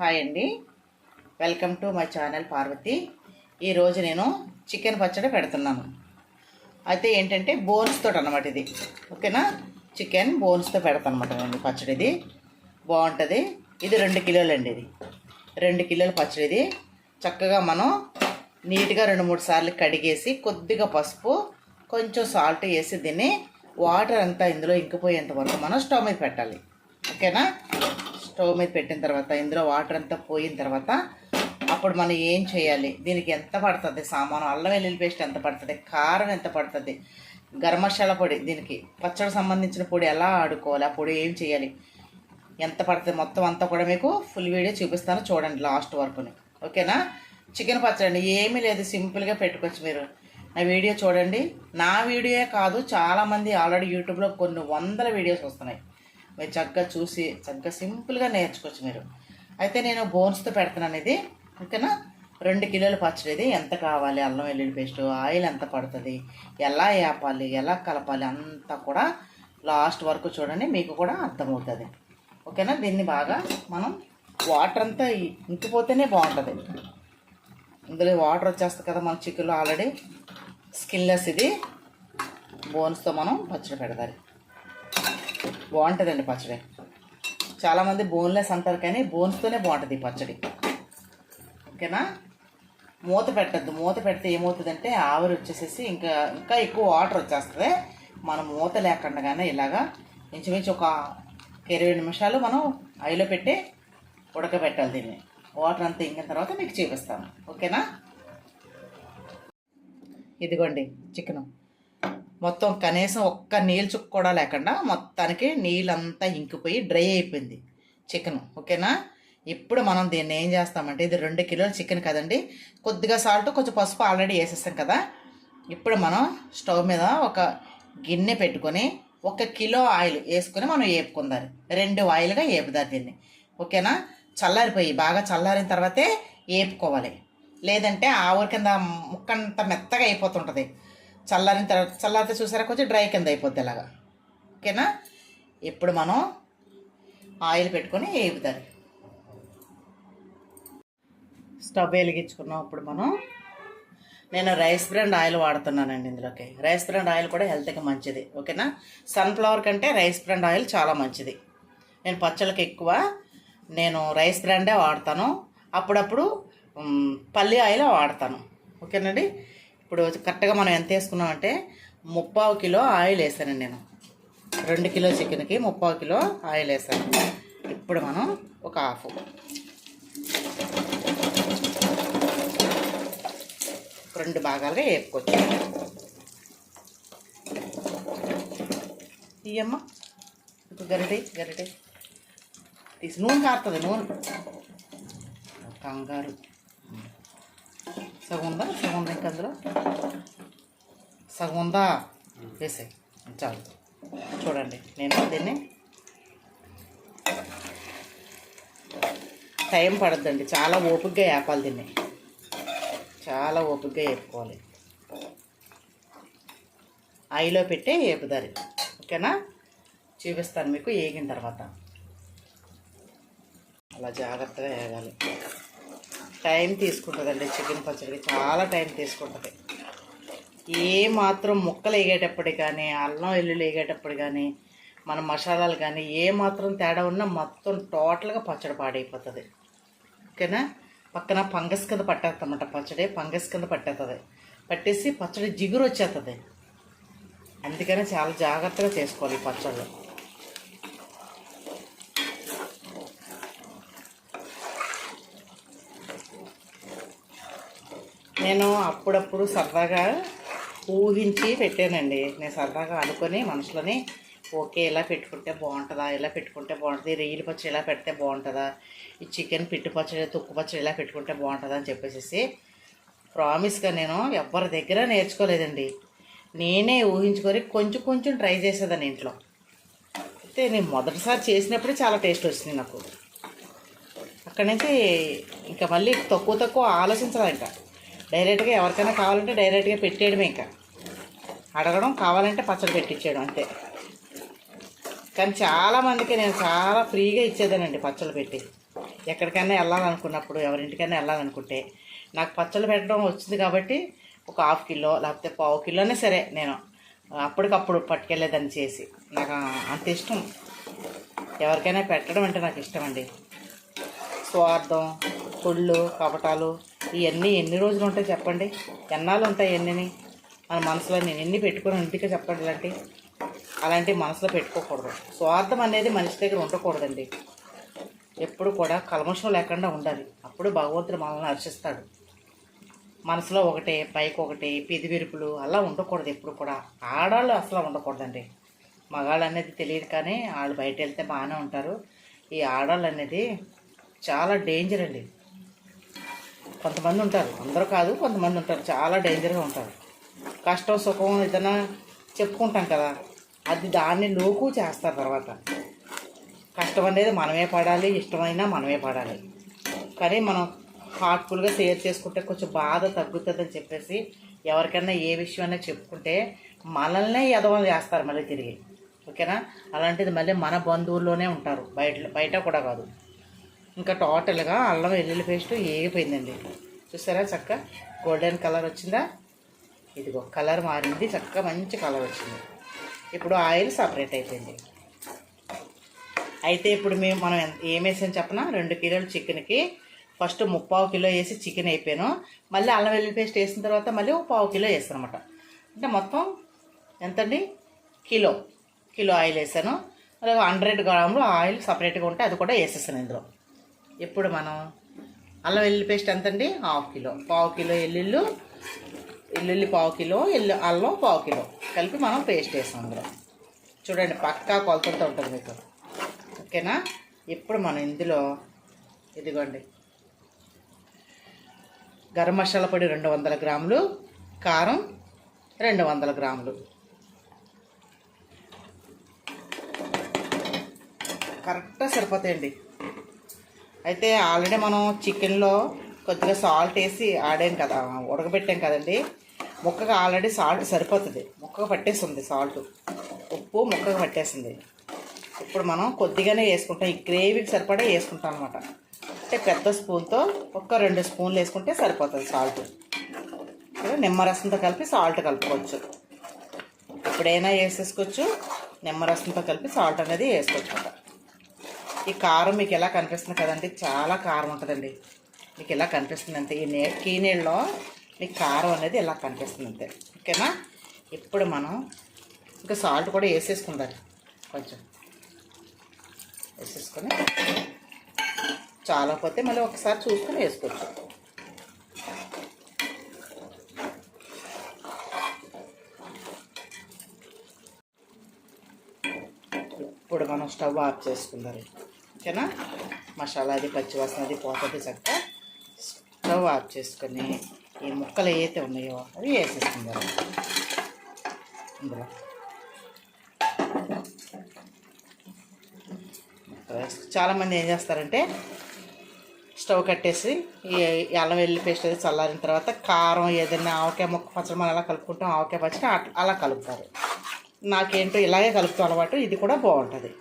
Hi అండి. Welcome to my channel Parvati ఈరోజు నేను చికెన్ పచ్చడి పెడుతున్నాను. అయితే ఏంటంటే బోన్స్తో అనమాట ఇది. ఓకేనా? చికెన్ బోన్స్తో పెడతాను అనమాట పచ్చడి ఇది బాగుంటుంది. ఇది రెండు కిలోలు అండి ఇది. రెండు కిలోల పచ్చడి ఇది చక్కగా మనం నీట్గా రెండు మూడు సార్లు కడిగేసి కొద్దిగా పసుపు కొంచెం సాల్ట్ వేసి దీన్ని వాటర్ అంతా ఇందులో ఇంకిపోయేంత వరకు మనం స్టవ్ మీద పెట్టాలి. ఓకేనా? స్టవ్ మీద పెట్టిన తర్వాత ఇందులో వాటర్ అంతా పోయిన తర్వాత అప్పుడు మనం ఏం చేయాలి? దీనికి ఎంత పడుతుంది సామాను? అల్లం వెల్లుల్లి పేస్ట్ ఎంత పడుతుంది? కారం ఎంత పడుతుంది? గరం మసాలా పొడి దీనికి పచ్చడి సంబంధించిన పొడి ఎలా ఆడుకోవాలి? ఆ పొడి ఏం చేయాలి? ఎంత పడుతుంది? మొత్తం అంతా కూడా మీకు ఫుల్ వీడియో చూపిస్తాను చూడండి లాస్ట్ వరకుని ఓకేనా? చికెన్ పచ్చడి ఏమీ లేదు సింపుల్గా పెట్టుకోవచ్చు మీరు. నా వీడియో చూడండి. నా వీడియోయే కాదు చాలామంది ఆల్రెడీ యూట్యూబ్లో కొన్ని వందల వీడియోస్ వస్తున్నాయి. మీరు చక్కగా చూసి చక్కగా సింపుల్గా నేర్చుకోవచ్చు మీరు. అయితే నేను బోన్స్తో పెడుతున్నాను ఇది. ఓకేనా? రెండు కిలోల పచ్చడి ఇది. ఎంత కావాలి? అల్లం వెల్లుల్లి పేస్ట్ ఆయిల్ ఎంత పడుతుంది? ఎలా వేపాలి ఎలా కలపాలి? అంతా కూడా లాస్ట్ వరకు చూడండి మీకు కూడా అర్థమవుతుంది. ఓకేనా? దీన్ని బాగా మనం వాటర్ అంతా ఇంకిపోతేనే బాగుంటుంది. ఇందులో వాటర్ వచ్చేస్తుంది కదా మన చికెన్లో ఆల్రెడీ. స్కిన్లెస్ ఇది. బోన్స్తో మనం పచ్చడి పెడతారు. బాగుంటుందండి పచ్చడి. చాలామంది బోన్లెస్ అంటారు కానీ బోన్స్తోనే బాగుంటుంది ఈ పచ్చడి. ఓకేనా? మూత పెట్టద్దు. మూత పెడితే ఏమవుతుందంటే ఆవిరి వచ్చేసేసి ఇంకా ఇంకా ఎక్కువ వాటర్ వచ్చేస్తుంది. మనం మూత లేకుండానే ఇలాగా ఇంచుమించు ఒక ఇరవై నిమిషాలు మనం ఐలో పెట్టి ఉడకబెట్టాలి దీన్ని. వాటర్ అంతా ఇంకిన తర్వాత మీకు చూపిస్తాను. ఓకేనా? ఇదిగోండి చికెను. మొత్తం కనీసం ఒక్క నీళ్ళు చుక్క కూడా లేకుండా మొత్తానికి నీళ్ళంతా ఇంకిపోయి డ్రై అయిపోయింది చికెన్ ఓకేనా? ఇప్పుడు మనం దీన్ని ఏం చేస్తామంటే ఇది రెండు కిలోల చికెన్ కదండి కొద్దిగా సాల్ట్ కొంచెం పసుపు ఆల్రెడీ వేసేస్తాం కదా. ఇప్పుడు మనం స్టవ్ మీద ఒక గిన్నె పెట్టుకొని ఒక కిలో ఆయిల్ వేసుకొని మనం వేపుకుందాం రెండు ఆయిల్గా వేపుదారు దీన్ని ఓకేనా? చల్లారిపోయి బాగా చల్లారిన తర్వాతే వేపుకోవాలి లేదంటే ఆవుల కింద ముక్కంత మెత్తగా అయిపోతుంటుంది. చల్లారిన తర్వాత చల్లారితే చూసారా? కొంచెం డ్రై కింద అయిపోద్ది ఇలాగా ఓకేనా? ఇప్పుడు మనం ఆయిల్ పెట్టుకొని వేపుతారు స్టవ్ వెలిగించుకున్నాం ఇప్పుడు మనం. నేను రైస్ బ్రాండ్ ఆయిల్ వాడుతున్నానండి ఇందులోకి. రైస్ బ్రాండ్ ఆయిల్ కూడా హెల్త్కి మంచిది. ఓకేనా? సన్ఫ్లవర్ కంటే రైస్ బ్రాండ్ ఆయిల్ చాలా మంచిది. నేను పచ్చళ్ళకి ఎక్కువ నేను రైస్ బ్రాండే వాడతాను. అప్పుడప్పుడు పల్లి ఆయిల్ వాడతాను. ఓకేనండి? ఇప్పుడు కరెక్ట్గా మనం ఎంత వేసుకున్నామంటే ముప్పావు కిలో ఆయిల్ వేసాను నేను. రెండు కిలో చికెన్కి ముప్పావు కిలో ఆయిల్ వేసాను. ఇప్పుడు మనం ఒక హాఫ్. రెండు భాగాలుగా వేపుకోవచ్చు ఇయ్యమ్మ ఇప్పుడు గరిటె గరిటె. తీసి నూనె కారుతుంది నూనె. కంగారు. సగం ఉందా సగం ఉందా ఇంకా అందులో సగం ఉందా వేసాయి చాలు చూడండి నేను దీన్ని టైం పడద్దండి చాలా ఓపికగా వేపాలి దీన్ని. చాలా ఓపికగా వేపుకోవాలి ఐలో పెట్టే వేపుదారి ఓకేనా? చూపిస్తాను మీకు వేగిన తర్వాత. అలా జాగ్రత్తగా వేగాలి టైం తీసుకుంటుందండి చికెన్ పచ్చడికి. చాలా టైం తీసుకుంటుంది. ఏ మాత్రం ముక్కలు వేగేటప్పుడు కానీ అల్లం వెల్లుల్లి వేగేటప్పుడు కానీ మన మసాలాలు కానీ ఏ మాత్రం తేడా ఉన్నా మొత్తం టోటల్గా పచ్చడి పాడైపోతుంది. ఓకేనా? పక్కన ఫంగస్ కింద పట్టేస్తామంట పచ్చడి. ఫంగస్ కింద పట్టేస్తుంది పట్టేసి పచ్చడి జిగురు వచ్చేస్తుంది అందుకని చాలా జాగ్రత్తగా చేసుకోవాలి ఈ పచ్చళ్ళు. నేను అప్పుడప్పుడు సరదాగా ఊహించి పెట్టానండి. నేను సరదాగా అనుకొని మనసులోని ఓకే ఇలా పెట్టుకుంటే బాగుంటుందా? ఇలా పెట్టుకుంటే బాగుంటుంది? రొయ్యల పచ్చడి ఇలా పెడితే బాగుంటుందా? ఈ చికెన్ పిట్టు పచ్చడి తుక్కు పచ్చడి ఇలా పెట్టుకుంటే బాగుంటుందా? అని చెప్పేసి ప్రామిస్గా నేను ఎవరి దగ్గర నేర్చుకోలేదండి. నేనే ఊహించుకొని కొంచెం కొంచెం ట్రై చేసేదాన్ని ఇంట్లో. అయితే నేను మొదటిసారి చేసినప్పుడే చాలా టేస్ట్ వచ్చింది నాకు. అక్కడి నుంచి ఇంకా మళ్ళీ తక్కువ తక్కువ ఆలోచించాలి ఇంకా డైరెక్ట్గా ఎవరికైనా కావాలంటే డైరెక్ట్గా పెట్టేయడం ఇంకా. అడగడం కావాలంటే పచ్చడి పెట్టించేయడం అంతే. కానీ చాలామందికి నేను చాలా ఫ్రీగా ఇచ్చేదానండి పచ్చళ్ళు పెట్టి. ఎక్కడికైనా వెళ్ళాలనుకున్నప్పుడు ఎవరింటికైనా వెళ్ళాలనుకుంటే నాకు పచ్చళ్ళు పెట్టడం వచ్చింది కాబట్టి ఒక హాఫ్ కిలో లేకపోతే పావు కిలోనే సరే నేను. అప్పటికప్పుడు పట్టుకెళ్ళేదాన్ని చేసి. నాకు అంత ఇష్టం. ఎవరికైనా పెట్టడం అంటే నాకు ఇష్టం అండి స్వార్థం కుళ్ళు కపటాలు ఇవన్నీ ఎన్ని రోజులు ఉంటాయి చెప్పండి? ఎన్నాళ్ళు ఉంటాయి ఎన్ని మన మనసులో నేను ఎన్ని పెట్టుకుని ఇంటికి చెప్పండి ఇలాంటి. అలాంటివి మనసులో పెట్టుకోకూడదు. స్వార్థం అనేది మనిషి దగ్గర ఉండకూడదండి. ఎప్పుడు కూడా కల్మషం లేకుండా ఉండాలి. అప్పుడు భగవంతుడు మనల్ని హర్షిస్తాడు. మనసులో ఒకటి పైకి ఒకటి పెదివిరుపులు అలా ఉండకూడదు ఎప్పుడు కూడా. ఆడవాళ్ళు అసలు ఉండకూడదండి. మగాళ్ళు అనేది తెలియదు కానీ వాళ్ళు బయట వెళ్తే బాగానే ఉంటారు. ఈ ఆడవాళ్ళు అనేది చాలా డేంజర్ అండి. కొంతమంది ఉంటారు. అందరూ కాదు కొంతమంది ఉంటారు. చాలా డేంజర్గా ఉంటారు. కష్టం సుఖం ఏదైనా చెప్పుకుంటాం కదా అది దాన్ని లోకు చేస్తారు తర్వాత. కష్టం అనేది మనమే పడాలి ఇష్టమైనా మనమే పడాలి. కానీ మనం హార్ట్ఫుల్గా షేర్ చేసుకుంటే కొంచెం బాధ తగ్గుతుందని చెప్పేసి ఎవరికైనా ఏ విషయమైనా చెప్పుకుంటే మనల్నే ఎదవలు చేస్తారు మళ్ళీ తిరిగి. ఓకేనా? అలాంటిది మళ్ళీ మన బంధువుల్లోనే ఉంటారు. బయట బయట కూడా కాదు. ఇంకా టోటల్గా అల్లం వెల్లుల్లి పేస్ట్ ఏగిపోయిందండి. చూసారా చక్క? గోల్డెన్ కలర్ వచ్చిందా? ఇదిగో కలర్ మారింది. చక్కగా మంచి కలర్ వచ్చింది. ఇప్పుడు ఆయిల్ సపరేట్ అయిపోయింది. అయితే ఇప్పుడు మేము మనం ఏమేసాం చెప్పనా? రెండు కిలోలు చికెన్కి ఫస్ట్ ముప్పావు కిలో వేసి చికెన్ అయిపోయాను. మళ్ళీ అల్లం వెల్లుల్లి పేస్ట్ వేసిన తర్వాత మళ్ళీ ఒక పావు కిలో వేస్తాను అనమాట అంటే మొత్తం ఎంతండి? కిలో. కిలో ఆయిల్ వేసాను. అలాగే హండ్రెడ్ గ్రాములు ఆయిల్ సపరేట్గా ఉంటే అది కూడా వేసేసాను ఇందులో. ఇప్పుడు మనం అల్లం వెల్లుల్లి పేస్ట్ ఎంతండి? Half kilo. పావు కిలో ఎల్లుళ్ళు ఎల్లుల్లి పావు కిలో ఎల్లు అల్లం పావు కిలో. కలిపి మనం పేస్ట్ వేసాం అందులో. చూడండి పక్కా కొలతలతో ఉంటుంది మీకు. ఓకేనా? ఇప్పుడు మనం ఇందులో ఇదిగోండి. గరం మసాలా పొడి రెండు వందల గ్రాములు కారం రెండు వందల గ్రాములు. కరెక్ట్గా సరిపోతాయండి. అయితే ఆల్రెడీ మనం చికెన్లో కొద్దిగా సాల్ట్ వేసి ఆడాం కదా ఉడకబెట్టాం కదండి. ముక్కగా ఆల్రెడీ సాల్ట్ సరిపోతుంది. ముక్కగా పట్టేస్తుంది సాల్ట్ ఉప్పు ముక్కగా పట్టేసింది ఇప్పుడు మనం కొద్దిగానే వేసుకుంటాం. ఈ గ్రేవీకి సరిపడా వేసుకుంటాం అనమాట అంటే పెద్ద స్పూన్తో ఒక్క రెండు స్పూన్లు వేసుకుంటే సరిపోతుంది సాల్ట్ నిమ్మరసంతో కలిపి సాల్ట్ కలుపుకోవచ్చు. ఎప్పుడైనా వేసేసుకోవచ్చు. నిమ్మరసంతో కలిపి సాల్ట్ అనేది వేసుకోవచ్చు ఈ కారం మీకు ఎలా కనిపిస్తుంది కదండి? చాలా కారం ఉంటుందండి. మీకు ఎలా కనిపిస్తుంది అంతే ఈ నే కీనీళ్ళలో మీకు కారం అనేది ఎలా కనిపిస్తుంది అంతే. ఓకేనా? ఇప్పుడు మనం ఇంకా సాల్ట్ కూడా వేసేసుకుందాం. కొంచెం వేసేసుకొని చాలా పోతే మళ్ళీ ఒకసారి చూసుకొని వేసుకోవచ్చు. ఇప్పుడు మనం స్టవ్ ఆఫ్ చేసుకుందాం. ఓకేనా? మసాలా అది పచ్చివాసన అది పోతుంది చక్క స్టవ్ ఆఫ్ చేసుకొని ఈ ముక్కలు ఏవైతే ఉన్నాయో అవి వేసేస్తుంది ఇందులో చాలామంది ఏం చేస్తారంటే స్టవ్ కట్టేసి ఈ అల్లం వెల్లి పేస్ట్ అది చల్లారిన తర్వాత కారం ఏదైనా ఆవకాయ ముక్క పచ్చడి మనం ఎలా కలుపుకుంటాం ఆవకాయ పచ్చడి అలా కలుపుతారు. నాకేంటో ఇలాగే కలుపుతాం అలవాటు ఇది కూడా బాగుంటుంది.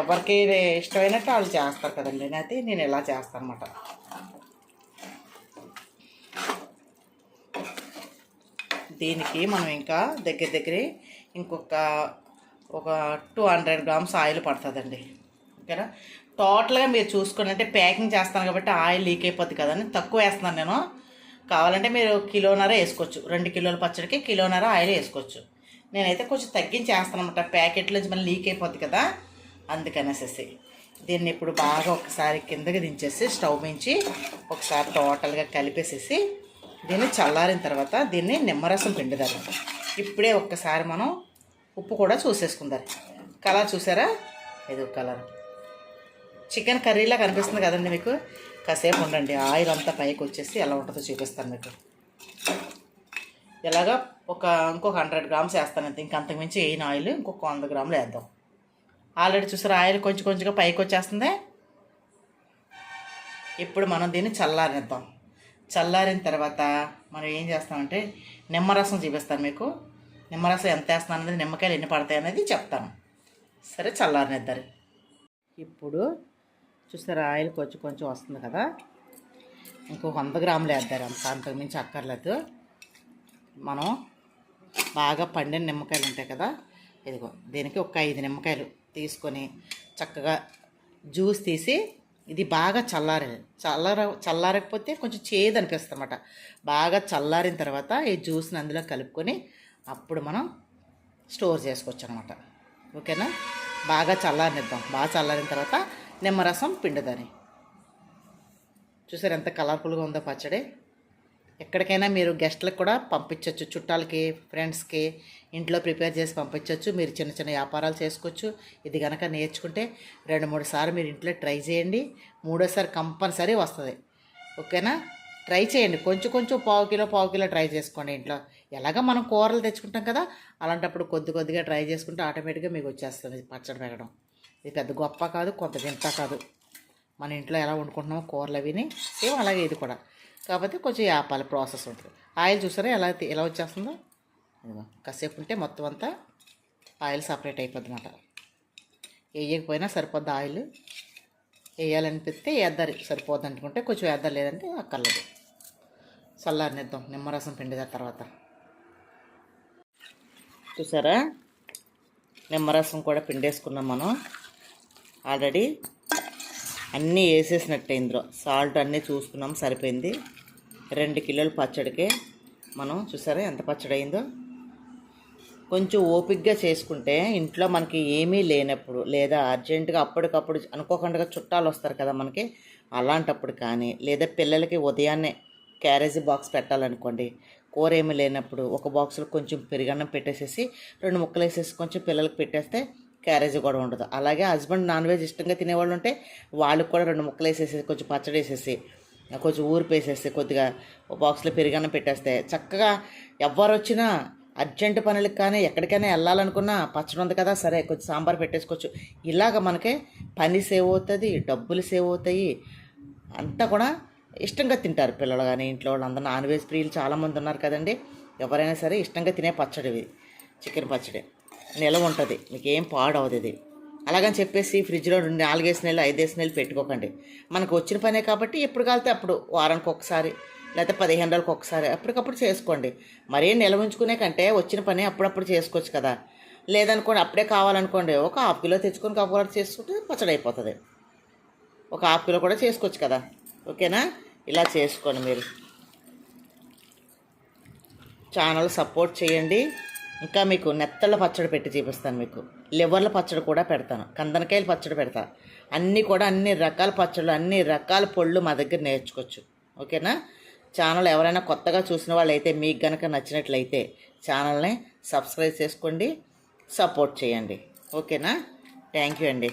ఎవరికి ఇష్టమైనట్టు వాళ్ళు చేస్తారు కదండి. అయితే నేను ఇలా చేస్తాను అనమాట దీనికి మనం ఇంకా దగ్గర దగ్గర ఇంకొక ఒక టూ హండ్రెడ్ గ్రామ్స్ ఆయిల్ పడుతుందండి. ఓకేనా? టోటల్గా మీరు చూసుకుని అంటే ప్యాకింగ్ చేస్తాను కాబట్టి ఆయిల్ లీక్ అయిపోద్ది కదండి. తక్కువ వేస్తున్నాను నేను. కావాలంటే మీరు కిలోన్నర వేసుకోవచ్చు. రెండు కిలోల పచ్చడికి కిలోన్నర ఆయిల్ వేసుకోవచ్చు. నేనైతే కొంచెం తగ్గించేస్తాను అనమాట ప్యాకెట్లో నుంచి మళ్ళీ లీక్ అయిపోద్ది కదా. అందుకనేసేసి దీన్ని ఇప్పుడు బాగా ఒకసారి కిందకి దించేసి స్టవ్ మించి ఒకసారి టోటల్గా కలిపేసేసి దీన్ని చల్లారిన తర్వాత దీన్ని నిమ్మరసం పిండుదారు ఇప్పుడే ఒక్కసారి మనం ఉప్పు కూడా చూసేసుకుందారు కలర్ చూసారా? ఇది కలర్. చికెన్ కర్రీలా కనిపిస్తుంది కదండి మీకు? కాసేపు ఉండండి. ఆయిల్ అంతా పైకి వచ్చేసి ఎలా ఉంటుందో చూపిస్తాను మీకు. ఇలాగా ఒక ఇంకొక హండ్రెడ్ గ్రామ్స్ వేస్తాను అంతే ఇంక అంతకుమించి ఆయిల్ ఇంకొక వంద గ్రాములు వేద్దాం. ఆల్రెడీ చూసారు ఆయిల్ కొంచెం కొంచెంగా పైకి వచ్చేస్తుంది. ఇప్పుడు మనం దీన్ని చల్లారిద్దాం. చల్లారిన తర్వాత మనం ఏం చేస్తామంటే నిమ్మరసం చూపిస్తాను మీకు. నిమ్మరసం ఎంత వేస్తాను అనేది నిమ్మకాయలు ఎన్ని పడతాయి అనేది చెప్తాను. సరే చల్లారినిద్దరు. ఇప్పుడు చూస్తారా ఆయిల్ కొంచెం కొంచెం వస్తుంది కదా. ఇంకో వంద గ్రాములు వేద్దారు అంత అంతకుమించి అక్కర్లేదు. మనం బాగా పండిన నిమ్మకాయలు ఉంటాయి కదా ఇదిగో దీనికి ఒక ఐదు నిమ్మకాయలు. తీసుకొని చక్కగా జ్యూస్ తీసి ఇది బాగా చల్లారి చల్లార చల్లారకపోతే కొంచెం చేదు అనిపిస్తుంది అనమాట బాగా చల్లారిన తర్వాత ఈ జ్యూస్ని అందులో కలుపుకొని అప్పుడు మనం స్టోర్ చేసుకోవచ్చు అనమాట ఓకేనా? బాగా చల్లారనిద్దాం. బాగా చల్లారిన తర్వాత నిమ్మరసం పిండుదని. చూసారు ఎంత కలర్ఫుల్గా ఉందో పచ్చడి? ఎక్కడికైనా మీరు గెస్ట్లకు కూడా పంపించవచ్చు చుట్టాలకి ఫ్రెండ్స్కి ఇంట్లో ప్రిపేర్ చేసి పంపించవచ్చు మీరు చిన్న చిన్న వ్యాపారాలు చేసుకోవచ్చు. ఇది కనుక నేర్చుకుంటే రెండు మూడు సార్లు మీరు ఇంట్లో ట్రై చేయండి. మూడోసారి కంపల్సరీ వస్తుంది. ఓకేనా? ట్రై చేయండి. కొంచెం కొంచెం పావు కిలో పావు కిలో ట్రై చేసుకోండి ఇంట్లో. ఎలాగ మనం కూరలు తెచ్చుకుంటాం కదా అలాంటప్పుడు కొద్ది కొద్దిగా ట్రై చేసుకుంటే ఆటోమేటిక్గా మీకు వచ్చేస్తుంది పచ్చడి పెట్టడం ఇది పెద్ద గొప్ప కాదు కొంత వింత కాదు. మన ఇంట్లో ఎలా వండుకుంటున్నామో కూరలు అవిని సేమ్ అలాగే ఇది కూడా. కాకపోతే కొంచెం ఆపాలి ప్రాసెస్ ఉంటుంది. ఆయిల్ చూసారా ఎలా ఎలా వచ్చేస్తుందో? కాసేపు ఉంటే మొత్తం అంతా ఆయిల్ సపరేట్ అయిపోద్ది అనమాట వేయకపోయినా సరిపోద్ది ఆయిల్. వేయాలనిపిస్తే వేద్దారు సరిపోద్ది అనుకుంటే కొంచెం వేద్దారు లేదంటే అక్కర్లేదు. చల్లారనిద్దాం నిమ్మరసం పిండి దాని తర్వాత. చూసారా? నిమ్మరసం కూడా పిండేసుకున్నాం మనం. ఆల్రెడీ అన్నీ వేసేసినట్టే ఇందులో. సాల్ట్ అన్నీ చూసుకున్నాం సరిపోయింది. రెండు కిలోల పచ్చడికే మనం చూసారా ఎంత పచ్చడి అయిందో? కొంచెం ఓపిక్గా చేసుకుంటే ఇంట్లో మనకి ఏమీ లేనప్పుడు లేదా అర్జెంటుగా అప్పటికప్పుడు అనుకోకుండా చుట్టాలు వస్తారు కదా మనకి అలాంటప్పుడు కానీ లేదా పిల్లలకి ఉదయాన్నే క్యారేజీ బాక్స్ పెట్టాలనుకోండి కూర ఏమీ లేనప్పుడు ఒక బాక్స్లో కొంచెం పెరుగన్నం పెట్టేసేసి రెండు ముక్కలు వేసేసి కొంచెం పిల్లలకి పెట్టేస్తే క్యారేజ్ కూడా ఉండదు. అలాగే హస్బెండ్ నాన్ వెజ్ ఇష్టంగా తినేవాళ్ళు ఉంటే వాళ్ళకి కూడా రెండు ముక్కలు వేసేసి కొంచెం పచ్చడి వేసేసి కొంచెం ఊరిపేసేసి కొద్దిగా బాక్స్లో పెరుగన్నం పెట్టేస్తే చక్కగా ఎవరు వచ్చినా అర్జెంట్ పనులకు కానీ ఎక్కడికైనా వెళ్ళాలనుకున్నా పచ్చడి ఉంది కదా సరే కొంచెం సాంబార్ పెట్టేసుకోవచ్చు. ఇలాగ మనకే పని సేవ్ అవుతుంది డబ్బులు సేవ్ అవుతాయి. అంతా కూడా ఇష్టంగా తింటారు పిల్లలు కానీ ఇంట్లో వాళ్ళు అందరూ నాన్ వెజ్ ప్రియులు చాలామంది ఉన్నారు కదండి. ఎవరైనా సరే ఇష్టంగా తినే పచ్చడి చికెన్ పచ్చడి. నిలవ ఉంటుంది మీకు ఏం పాడవదు ఇది. అలాగని చెప్పేసి ఫ్రిడ్జ్లో రెండు నాలుగేసి నెలలు ఐదేసి నెలలు పెట్టుకోకండి. మనకు వచ్చిన పనే కాబట్టి ఎప్పుడు కాలితే అప్పుడు వారానికి ఒకసారి లేకపోతే పదిహేను రోజులకు ఒకసారి అప్పటికప్పుడు చేసుకోండి. మరీ నిల్వ ఉంచుకునే కంటే వచ్చిన పని అప్పుడప్పుడు చేసుకోవచ్చు కదా. లేదనుకోండి అప్పుడే కావాలనుకోండి ఒక హాఫ్ కిలో తెచ్చుకొని కప్పులు చేసుకుంటే పచ్చడి అయిపోతుంది ఒక హాఫ్ కిలో కూడా చేసుకోవచ్చు కదా. ఓకేనా? ఇలా చేసుకోండి మీరు. ఛానల్ సపోర్ట్ చేయండి. ఇంకా మీకు నెత్తళ్ళ పచ్చడి పెట్టి చూపిస్తాను మీకు. లివర్ల పచ్చడి కూడా పెడతాను. కందనకాయల పచ్చడి పెడతా. అన్నీ కూడా అన్ని రకాల పచ్చళ్ళు అన్ని రకాల పొళ్ళు మా దగ్గర నేర్చుకోవచ్చు. ఓకేనా? ఛానల్ ఎవరైనా కొత్తగా చూసిన వాళ్ళు అయితే మీకు గనక నచ్చినట్లయితే ఛానల్ని సబ్స్క్రైబ్ చేసుకోండి సపోర్ట్ చేయండి. ఓకేనా? థ్యాంక్ యూ అండి.